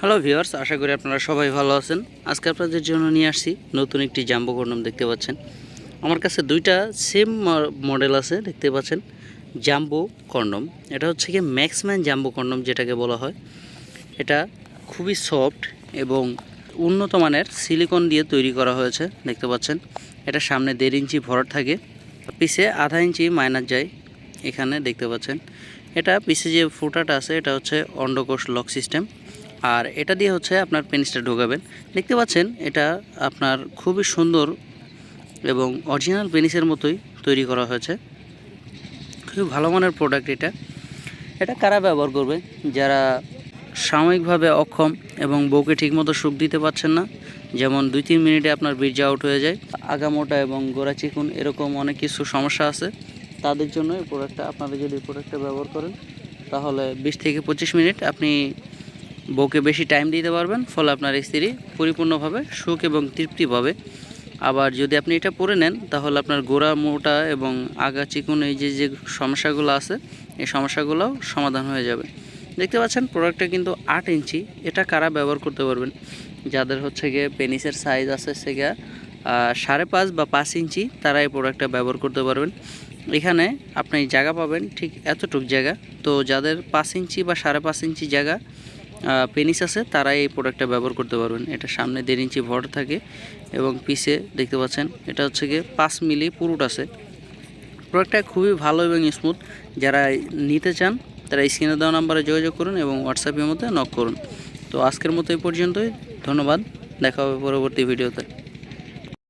Hello viewers আশা করি আপনারা সবাই ভালো আছেন। আজকে আপনাদের জন্য নিয়ে আসছি নতুন একটি জাম্বো কন্ডম দেখতে পাচ্ছেন। আমার কাছে দুইটা সেম মডেল আছে, দেখতে পাচ্ছেন। জাম্বো কন্ডম এটা হচ্ছে কি ম্যাক্সম্যান জাম্বো কন্ডম যেটাকে বলা হয়। এটা খুবই সফট এবং উন্নত মানের সিলিকন দিয়ে তৈরি করা হয়েছে, দেখতে পাচ্ছেন। এটা সামনে দেড় ইঞ্চি ভর থাকে। পিছে আধা ইঞ্চি মাইনাস যায় এখানে, দেখতে পাচ্ছেন। এটা পিছে যে ফুটাটা আছে, এটা হচ্ছে অন্ডকোষ লক সিস্টেম আর এটা দিয়ে হচ্ছে আপনার পেনিসটা ঢোকাবেন। দেখতে পাচ্ছেন, এটা আপনার খুবই সুন্দর এবং অরিজিনাল পেনিসের মতোই তৈরি করা হয়েছে। খুবই ভালো মানের প্রোডাক্ট এটা। এটা কারা ব্যবহার করবে? যারা সাময়িকভাবে অক্ষম এবং বউকে ঠিকমতো সুখ দিতে পারছেন না, যেমন দুই তিন মিনিটে আপনার বীর্য আউট হয়ে যায়, আগামোটা এবং গোড়া চিকুন এরকম অনেক কিছু সমস্যা আছে, তাদের জন্য এই প্রোডাক্টটা আপনারা যদি প্রোডাক্টটা ব্যবহার করেন, তাহলে বিশ থেকে পঁচিশ মিনিট আপনি বউকে বেশি টাইম দিতে পারবেন, ফলে আপনার স্ত্রী পরিপূর্ণভাবে সুখ এবং তৃপ্তি পাবে। আবার যদি আপনি এটা পরে নেন, তাহলে আপনার গোড়া, মোটা এবং আগা চিকুন এই যে যে সমস্যাগুলো আছে, এই সমস্যাগুলোও সমাধান হয়ে যাবে। দেখতে পাচ্ছেন প্রোডাক্টটা কিন্তু আট ইঞ্চি। এটা কারা ব্যবহার করতে পারবেন? যাদের হচ্ছে গিয়ে পেনিসের সাইজ আছে সে সাড়ে পাঁচ বা পাঁচ ইঞ্চি তারা এই প্রোডাক্টটা ব্যবহার করতে পারবেন। এখানে আপনি জায়গা পাবেন ঠিক এতটুক জায়গা। তো যাদের পাঁচ ইঞ্চি বা সাড়ে পাঁচ ইঞ্চি জায়গা পেনিস আছে, তারা এই প্রোডাক্টটা ব্যবহার করতে পারবেন। এটা সামনে দেড় ইঞ্চি ভর থাকে এবং পিসে দেখতে পাচ্ছেন, এটা হচ্ছে গিয়ে পাঁচ মিলি পুরুট আছে। প্রোডাক্টটা খুবই ভালো এবং স্মুথ যারা নিতে চান, তারা স্ক্রিনে দেওয়া নাম্বারে যোগাযোগ করুন এবং হোয়াটসঅ্যাপের মধ্যে নক করুন। তো আজকের মতো এই পর্যন্তই, ধন্যবাদ, দেখা হবে পরবর্তী ভিডিওতে